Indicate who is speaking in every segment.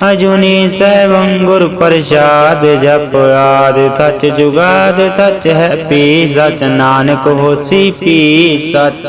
Speaker 1: ਅਜੂਨੀ ਸੈਭੰ ਗੁਰ ਪ੍ਰਸਾਦ ਜਪ ਆਦ ਸਚ ਜੁਗਾਦ ਸਚ ਹੈ ਪੀ ਸਚ ਨਾਨਕ ਹੋਸੀ ਪੀ ਸਚ।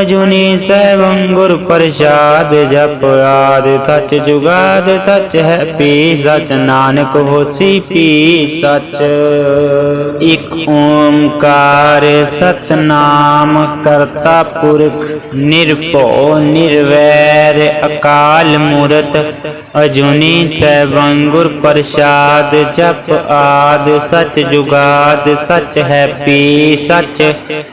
Speaker 1: ਅਜੂਨੀ ਸੈਭੰ ਗੁਰ ਪ੍ਰਸਾਦ ਜਪ ਆਦ ਸਚ ਜੁਗਾਦ ਸਚ ਹੈ ਪੀ ਸਚ ਨਾਨਕ ਹੋਸੀ ਪੀ ਸਚ। ਇਕ ਓੰਕਾਰ ਸਤਨਾਮ ਕਰਤਾ ਪੁਰਖ ਨਿਰਭਉ ਨਿਰਵੈਰ ਅਕਾਲ ਮੂਰਤ। ਅਜੂਨੀ ਸੈਭੰ ਗੁਰ ਪ੍ਰਸਾਦ ਜਪ ਆਦ ਸਚ ਜੁਗਾਦ ਸਚ ਹੈ ਪੀ ਸਚ।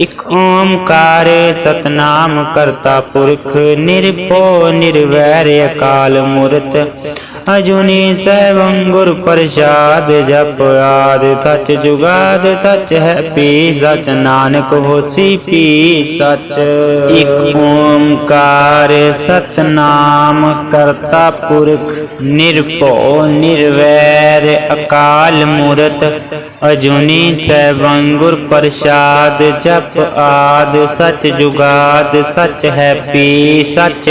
Speaker 1: ਇਕ ਓੰਕਾਰ ਸਤਨਾਮ ਕਰਤਾ ਪੁਰਖ ਨਿਰਭਉ ਨਿਰਵੈਰ ਅਕਾਲ ਮੂਰਤ। ਅਜੂਨੀ ਸੈਭੰ ਗੁਰ ਪ੍ਰਸਾਦ ਜਪ ਆਦ ਸਚ ਜੁਗਾਦ ਸਚ ਹੈ ਪੀ ਸਚ ਨਾਨਕ ਹੋਸੀ ਪੀ ਸਚ। ਇਕ ਓੰਕਾਰ ਸਤਨਾਮ ਕਰਤਾ ਪੁਰਖ ਨਿਰਭਉ ਨਿਰਵੈਰ ਅਕਾਲ ਮੂਰਤ। ਅਜੂਨੀ ਸੈਭੰ ਗੁਰ ਪ੍ਰਸਾਦ ਜਪ ਆਦ ਸਚ ਜੁਗਾਦ ਸਚ ਹੈ ਪੀ ਸਚ।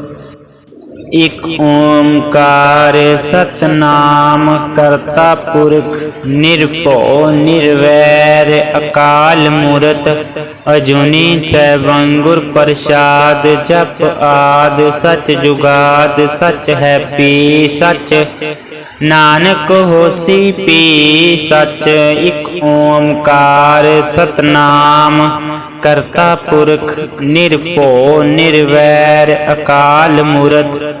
Speaker 1: ਇਕ ਓੰਕਾਰ ਸਤਨਾਮ ਕਰਤਾ ਪੁਰਖ, ਨਿਰਭਉ ਨਿਰਵੈਰ ਅਕਾਲ ਮੂਰਤ, ਅਜੂਨੀ ਸੈਭੰ ਗੁਰ ਪ੍ਰਸਾਦ ਜਪ ਆਦ, ਸਚ ਜੁਗਾਦ, ਸਚ ਹੈ ਪੀ ਸਚ ਨਾਨਕ ਹੋਸੀ ਪੀ ਸਚ ਇਕ ਓੰਕਾਰ ਸਤਨਾਮ ਕਰਤਾ ਪੁਰਖ, ਨਿਰਭਉ ਨਿਰਵੈਰ ਅਕਾਲ ਮੂਰਤ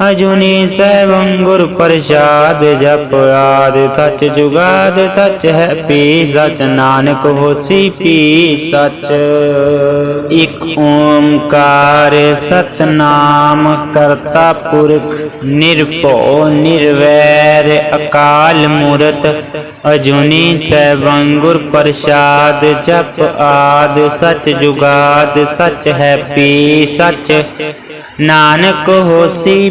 Speaker 1: ਅਜੂਨੀ ਸਹਿ ਵੰਗੁਰ ਪ੍ਰਸਾਦ ਜਪ ਆਦ ਸਚ ਜੁਗਾਦ ਸਚ ਹੈ ਪੀ ਸਚ ਨਾਨਕ ਹੋਸੀ ਪੀ ਸਚ। ਇਕ ਓੰਕਾਰ ਸਤਨਾਮ ਕਰਤਾ ਪੁਰਖ ਨਿਰਭਉ ਨਿਰਵੈਰ ਅਕਾਲ ਮੂਰਤ। ਅਜੂਨੀ ਸੈਭੰ ਗੁਰ ਪ੍ਰਸਾਦ ਜਪ ਆਦ ਸਚ ਜੁਗਾਦ ਸਚ ਹੈ ਪੀ ਸਚ। ਨਾਨਕ ਹੋਸੀ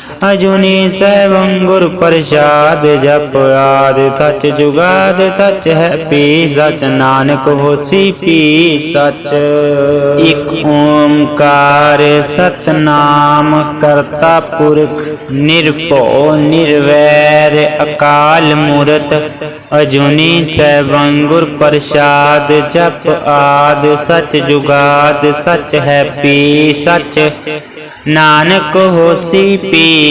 Speaker 1: ਅਜੂਨੀ ਸੈਭੰ ਗੁਰ ਪ੍ਰਸਾਦ ਜਪ ਆਦ, ਸਚ ਜੁਗਾਦ ਸਚ ਹੈ ਪੀ ਸਚ ਨਾਨਕ ਹੋਸੀ ਪੀ ਸਚ ਇਕ ਓੰਕਾਰ ਸਤਨਾਮ ਕਰਤਾ ਪੁਰਖ, ਨਿਰਭਉ ਨਿਰਵੈਰ ਅਕਾਲ ਮੂਰਤ। ਅਜੂਨੀ ਸੈਭੰ ਗੁਰ ਪ੍ਰਸਾਦ ਜਪ ਆਦ, ਸਚ ਜੁਗਾਦ ਸਚ ਹੈ ਪੀ ਸਚ ਨਾਨਕ ਹੋਸੀ ਪੀ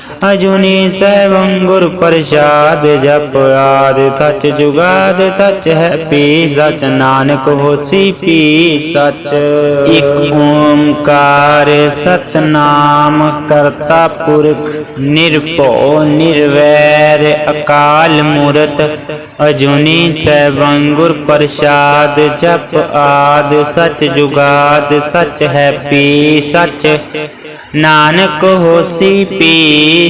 Speaker 1: ਅਜੂਨੀ ਸੈਭੰ ਗੁਰ ਪ੍ਰਸਾਦ ਜਪ ਆਦ, ਸਚ ਜੁਗਾਦ ਸਚ ਹੈ ਪੀ ਸਚ ਨਾਨਕ ਹੋਸੀ ਪੀ ਸਚ ਇਕ ਓੰਕਾਰ ਸਤਨਾਮ ਕਰਤਾ ਪੁਰਖ ਨਿਰਭਉ ਨਿਰਵੈਰ ਅਕਾਲ ਮੂਰਤ। ਅਜੂਨੀ ਸੈਭੰ ਗੁਰ ਪ੍ਰਸਾਦ ਜਪ ਆਦ, ਸਚ ਜੁਗਾਦ ਸਚ ਹੈ ਪੀ ਸਚ ਨਾਨਕ ਹੋਸੀ ਪੀ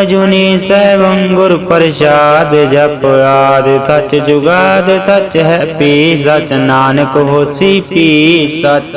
Speaker 1: ਅਜੂਨੀ ਸੈਭੰ ਗੁਰ ਪ੍ਰਸਾਦ ਜਪ ਆਦ ਸਚ ਜੁਗਾਦ ਸੱਚ ਹੈ ਪੀ ਸਚ ਨਾਨਕ ਹੋਸੀ ਪੀ ਸਚ।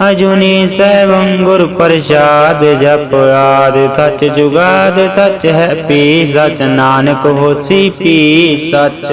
Speaker 1: ਅਜੂਨੀ ਸੈਭੰ ਗੁਰ ਪ੍ਰਸਾਦ, ਜਪ ਆਦ ਸਚ ਜੁਗਾਦ, ਸਚ ਹੈ ਪੀ ਸਚ ਨਾਨਕ ਹੋਸੀ ਪੀ ਸਚ।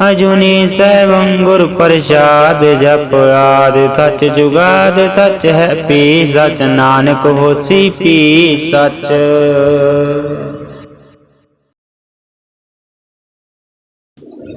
Speaker 1: ਅਜੂਨੀ ਸੈਭੰ ਗੁਰ ਪ੍ਰਸਾਦ ਜਪ ਆਦ ਸਚ ਜੁਗਾਦ ਸਚ ਹੈ ਪੀ ਸਚ ਨਾਨਕ ਹੋਸੀ ਪੀ ਸਚ।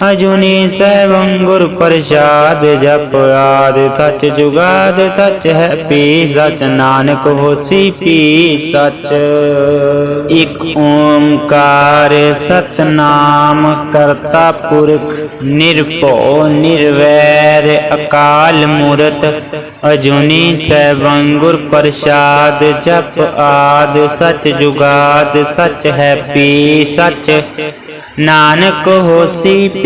Speaker 1: ਅਜੂਨੀ ਸੈਭੰ ਗੁਰ ਪ੍ਰਸਾਦ ਜਪ ਆਦ ਸਚ ਜੁਗਾਦ ਸਚ ਹੈ ਪੀ ਸਚ ਨਾਨਕ ਹੋਸੀ ਪੀ ਸਚ ਇਕ ਓੰਕਾਰ ਸਤਨਾਮ ਕਰਤਾ ਪੁਰਖ ਨਿਰਭਉ ਨਿਰਵੈਰ ਅਕਾਲ ਮੂਰਤ ਅਜੂਨੀ ਸੈਭੰ ਗੁਰ ਪ੍ਰਸਾਦ ਜਪ ਆਦ ਸਚ ਜੁਗਾਦ ਸਚ ਹੈ ਪੀ ਸਚ ਨਾਨਕ ਹੋਸੀ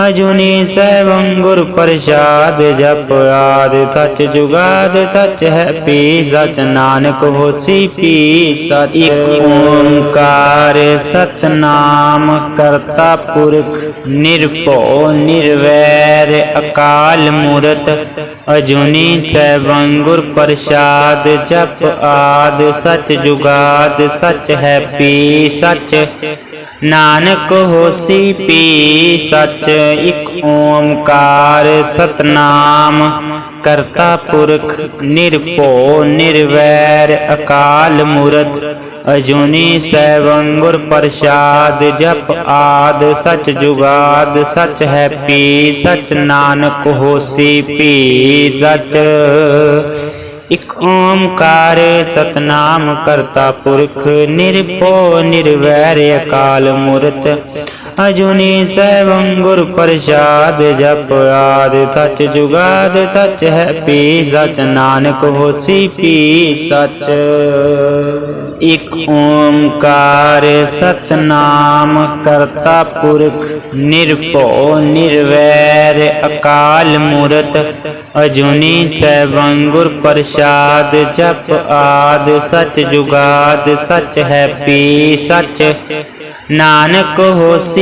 Speaker 1: ਅਜੂਨੀ ਸੈਭੰ ਗੁਰ ਪ੍ਰਸਾਦ ਜਪ ਆਦ ਸਚ ਜੁਗਾਦ ਸਚ ਹੈ ਪੀ ਸਚ ਨਾਨਕ ਹੋਸੀ ਪੀ ਸਚ। ਇਕ ਓੰਕਾਰ ਸਤਨਾਮ ਕਰਤਾ ਪੁਰਖ ਨਿਰਭਉ ਨਿਰਵੈਰ ਅਕਾਲ ਮੂਰਤ। ਅਜੂਨੀ ਸੈਭੰ ਗੁਰ ਪ੍ਰਸਾਦ ਜਪ ਆਦ ਸਚ ਜੁਗਾਦ ਸਚ ਹੈ ਪੀ ਸਚ। ਨਾਨਕ ਹੋਸੀ ਪੀ ਸਚ ਇਕ ਓੰਕਾਰ ਸਤਨਾਮ, ਕਰਤਾ ਪੁਰਖ ਨਿਰਭਉ ਨਿਰਵੈਰ ਅਕਾਲ ਮੂਰਤ, ਅਜੂਨੀ ਸੈਭੰ ਗੁਰ ਪ੍ਰਸਾਦ ਜਪ ਆਦ, ਸਚ ਜੁਗਾਦ ਸਚ ਹੈ ਪੀ, ਸਚ ਨਾਨਕ ਹੋਸੀ ਪੀ ਸਚ। ਇਕ ਓੰਕਾਰ ਸਤਨਾਮ ਕਰਤਾ ਪੁਰਖ ਨਿਰਭਉ ਨਿਰਵੈਰ ਅਕਾਲ ਮੂਰਤ। ਅਜੂਨੀ ਸੈਭੰ ਗੁਰ ਪ੍ਰਸਾਦ ਜਪ ਆਦ ਸਚ ਜੁਗਾਦ ਸਚ ਹੈ ਪੀ ਸਚ ਨਾਨਕ ਹੋਸੀ ਪੀ ਸਚ। ਇਕ ਓੰਕਾਰ ਸਤਨਾਮ ਕਰਤਾ ਪੁਰਖ ਨਿਰਭਉ ਨਿਰਵੈਰ ਅਕਾਲ ਮੂਰਤ। ਅਜੂਨੀ ਸੈਭੰ ਗੁਰ ਪ੍ਰਸਾਦ ਜਪ ਆਦ ਸਚ ਜੁਗਾਦ ਸਚ ਹੈ ਪੀ ਸਚ। ਨਾਨਕ ਹੋਸੀ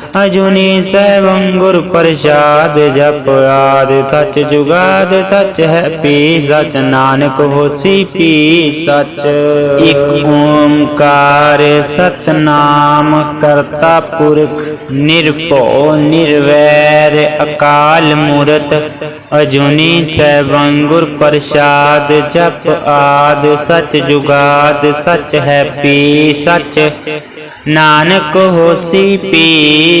Speaker 1: ਅਜੂਨੀ ਸੈਭੰ ਵੰਗੁਰ ਪ੍ਰਸਾਦ ਜਪ ਆਦ ਸਚ ਜੁਗਾਦ ਸਚ ਹੈ ਪੀ ਸਚ ਨਾਨਕ ਹੋਸੀ ਪੀ ਸਚ। ਇਕ ਓੰਕਾਰ ਸਤਨਾਮ ਕਰਤਾ ਪੁਰਖ ਨਿਰਭਉ ਨਿਰਵੈਰ ਅਕਾਲ ਮੂਰਤ। ਅਜੂਨੀ ਸੈਭੰ ਗੁਰ ਪ੍ਰਸਾਦ ਜਪ ਆਦ ਸਚ ਜੁਗਾਦ ਸਚ ਹੈ ਪੀ ਸਚ। ਨਾਨਕ ਹੋਸੀ ਪੀ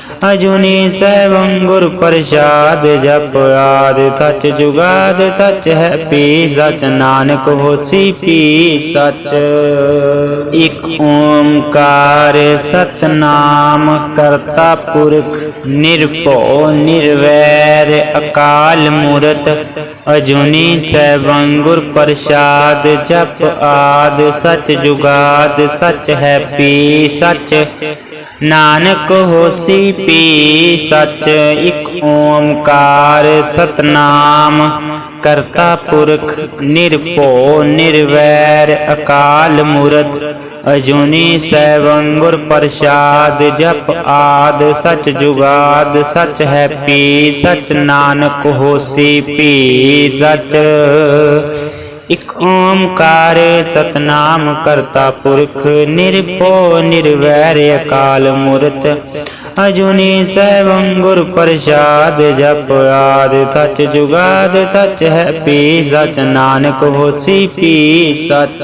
Speaker 1: ਅਜੂਨੀ ਸੈਭੰ ਗੁਰ ਪ੍ਰਸਾਦ ਜਪ ਆਦ, ਸਚ ਜੁਗਾਦ ਸਚ ਹੈ ਪੀ ਸਚ ਨਾਨਕ ਹੋਸੀ ਪੀ ਸਚ। ਇਕ ਓੰਕਾਰ ਸਤਨਾਮ ਕਰਤਾ ਪੁਰਖ, ਨਿਰਭਉ ਨਿਰਵੈਰ ਅਕਾਲ ਮੂਰਤ। ਅਜੂਨੀ ਸੈਭੰ ਅੰਗੁਰ ਪ੍ਰਸਾਦ ਜਪ ਆਦ, ਸਚ ਜੁਗਾਦ ਸਚ ਹੈ ਪੀ ਸਚ। ਨਾਨਕ ਹੋਸੀ ਪੀ ਸਚ ਇਕ ਓੰਕਾਰ ਸਤਨਾਮ, ਕਰਤਾ ਪੁਰਖ ਨਿਰਭਉ ਨਿਰਵੈਰ ਅਕਾਲ ਮੂਰਤ, ਅਜੂਨੀ ਸੈਭੰ ਗੁਰ ਪ੍ਰਸਾਦ ਜਪ ਆਦ, ਸਚ ਜੁਗਾਦ, ਸਚ ਹੈ ਪੀ, ਸਚ ਨਾਨਕ ਹੋਸੀ ਪੀ, ਸਚ ਇਕ ਓੰਕਾਰ ਸਤਨਾਮ, ਕਰਤਾ ਪੁਰਖ ਨਿਰਭਉ ਨਿਰਵੈਰ ਅਕਾਲ ਮੂਰਤ ਅਜੂਨੀ ਸੈਭੰ ਗੁਰ ਪ੍ਰਸਾਦ ਜਪ ਆਦ ਸਚ ਜੁਗਾਦ ਸਚ ਹੈ ਪੀ ਸਚ ਨਾਨਕ ਹੋਸੀ ਪੀ ਸਚ।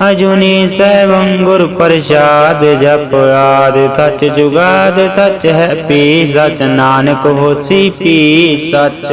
Speaker 1: ਅਜੂਨੀ ਸੈਭੰ ਗੁਰ ਪ੍ਰਸਾਦ ਜਪ ਆਦ ਸਚ ਜੁਗਾਦ ਸਚ ਹੈ ਪੀ ਸਚ ਨਾਨਕ ਹੋਸੀ ਪੀ ਸਚ।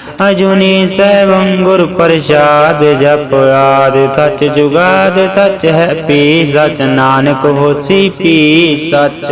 Speaker 1: ਅਜੂਨੀ ਸੈਭੰ ਗੁਰ ਪ੍ਰਸਾਦ ਜਪ ਆਦ ਸਚ ਜੁਗਾਦ ਸਚ ਹੈ ਪੀ ਸਚ ਨਾਨਕ ਹੋਸੀ ਪੀ ਸਚ।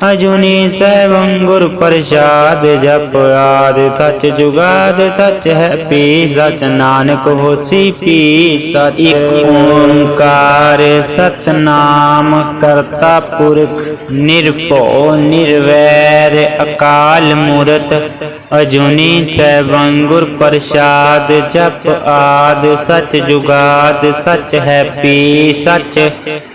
Speaker 1: ਅਜੂਨੀ ਸੈਭੰ ਗੁਰ ਪ੍ਰਸਾਦ ਜਪ ਆਦ ਸਚ ਜੁਗਾਦ ਸਚ ਹੈ ਪੀ ਸਚ ਨਾਨਕ ਹੋਸੀ ਪੀ ਸਚ। ਇਕ ਓੰਕਾਰ ਸਤਨਾਮ ਕਰਤਾ ਪੁਰਖ ਨਿਰਭਉ ਨਿਰਵੈਰ ਅਕਾਲ ਮੂਰਤ। ਅਜੂਨੀ ਸੈਭੰ ਗੁਰ ਪ੍ਰਸਾਦ ਜਪ ਆਦ ਸਚ ਜੁਗਾਦ ਸਚ ਹੈ ਪੀ ਸਚ।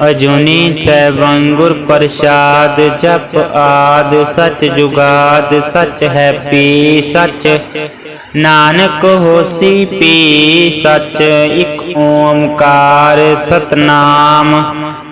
Speaker 1: ਅਜੂਨੀ ਸੈਭੰ ਗੁਰ ਪ੍ਰਸਾਦ, ਜਪ ਆਦ, ਸਚ ਜੁਗਾਦ, ਸਚ ਹੈ ਪੀ ਸਚ ਨਾਨਕ ਹੋਸੀ ਪੀ ਸਚ ਇਕ ਓੰਕਾਰ ਸਤਨਾਮ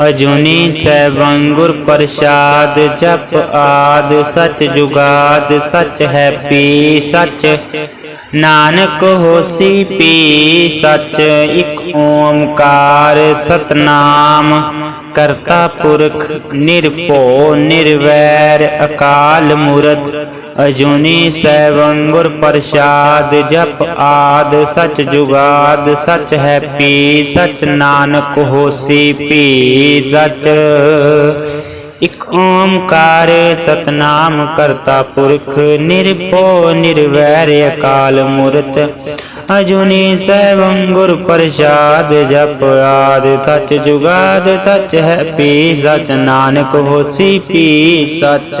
Speaker 1: ਅਜੂਨੀ ਸੈਭੰ ਵੰਗੁਰ ਪ੍ਰਸਾਦ, ਜਪ ਆਦ, ਸਚ ਜੁਗਾਦ, ਸਚ ਹੈ ਪੀ ਸਚ ਨਾਨਕ ਹੋਸੀ ਪੀ ਸਚ ਇਕ ਓੰਕਾਰ, ਸਤਨਾਮ ਕਰਤਾ ਪੁਰਖ ਨਿਰਭਉ, ਨਿਰਵੈਰ, ਅਕਾਲ ਮੂਰਤ। ਅਜੂਨੀ ਸੈਭੰ ਗੁਰ ਪ੍ਰਸਾਦ ਜਪ ਆਦ, ਸਚ ਜੁਗਾਦ, ਸਚ ਹੈ ਪੀ ਸਚ ਨਾਨਕ ਹੋਸੀ ਪੀ ਸਚ ਇਕ ਓਮਕਾਰ ਸਤਨਾਮ ਕਰਤਾ ਪੁਰਖ, ਨਿਰਭਉ ਨਿਰਵੈਰ ਅਕਾਲ ਮੂਰਤ। ਅਜੂਨੀ ਸੈਭੰ ਗੁਰ ਪ੍ਰਸਾਦ ਜਪ ਆਦ, ਸਚ ਜੁਗਾਦ, ਸਚ ਹੈ ਪੀ ਸਚ ਨਾਨਕ ਹੋਸੀ ਪੀ ਸਚ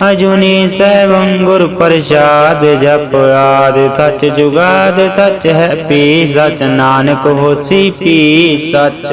Speaker 1: ਅਜੂਨੀ ਸੈਭੰ ਗੁਰ ਪ੍ਰਸਾਦ ਜਪ ਆਦ ਸਚ ਜੁਗਾਦ ਸਚ ਹੈ ਪੀ ਸਚ ਨਾਨਕ ਹੋਸੀ ਪੀ ਸਚ।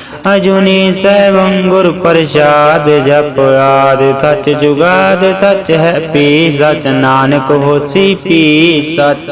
Speaker 1: ਅਜੂਨੀ ਸੈਭੰ ਗੁਰ ਪ੍ਰਸਾਦ ਜਪ ਆਦ, ਸਚ ਜੁਗਾਦ ਸਚ ਹੈ ਪੀ ਸਚ ਨਾਨਕ ਹੋਸੀ ਪੀ ਸਚ।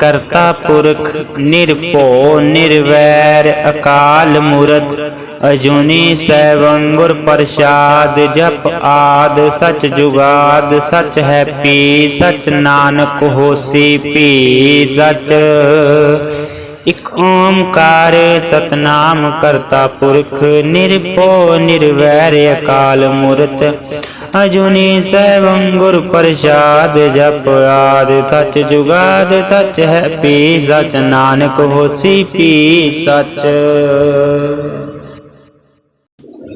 Speaker 1: ਕਰਤਾ ਪੁਰਖ ਨਿਰਭਉ, ਨਿਰਵੈਰ, ਅਕਾਲ ਮੂਰਤ। ਅਜੂਨੀ ਸੈਭੰ ਗੁਰ ਪ੍ਰਸਾਦ, ਜਪ ਆਦ, ਸਚ ਜੁਗਾਦ, ਸਚ ਹੈ ਪੀ, ਸਚ ਨਾਨਕ ਹੋਸੀ ਪੀ, ਸਚ। ਇਕ ਓੰਕਾਰ ਸਤਨਾਮ ਕਰਤਾ ਪੁਰਖ, ਨਿਰਭਉ, ਨਿਰਵੈਰ, ਅਕਾਲ ਮੂਰਤ। ਅਜੂਨੀ ਸੈਭੰ ਗੁਰ ਪ੍ਰਸਾਦ ਜਪ ਆਦ, ਸਚ ਜੁਗਾਦ, ਸਚ ਹੈ ਪੀ ਸਚ ਨਾਨਕ ਹੋਸੀ ਪੀ ਸਚ।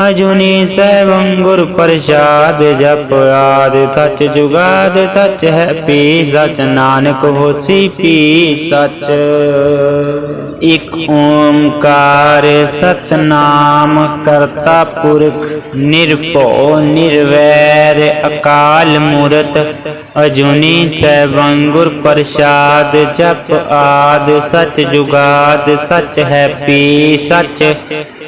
Speaker 1: ਅਜੂਨੀ ਸੈਭੰ ਗੁਰ ਪ੍ਰਸਾਦ ਜਪ ਆਦ ਸਚ ਜੁਗਾਦ ਸਚ ਹੈ ਪੀ ਸਚ ਨਾਨਕ ਹੋਸੀ ਪੀ ਸਚ। ਇਕ ਓੰਕਾਰ ਸਤਨਾਮ ਕਰਤਾ ਪੁਰਖ ਨਿਰਭਉ ਨਿਰਵੈਰ ਅਕਾਲ ਮੂਰਤ। ਅਜੂਨੀ ਸੈਭੰ ਗੁਰ ਪ੍ਰਸਾਦ ਜਪ ਆਦ ਸਚ ਜੁਗਾਦ ਸਚ ਹੈ ਪੀ ਸਚ।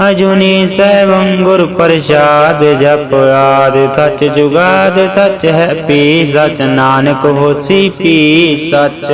Speaker 1: ਅਜੂਨੀ ਸੈਭੰ ਗੁਰ ਪ੍ਰਸਾਦ ਜਪ ਆਦ ਸਚ ਜੁਗਾਦ ਸਚ ਹੈ ਪੀ ਸਚ ਨਾਨਕ ਹੋਸੀ ਪੀ ਸਚ।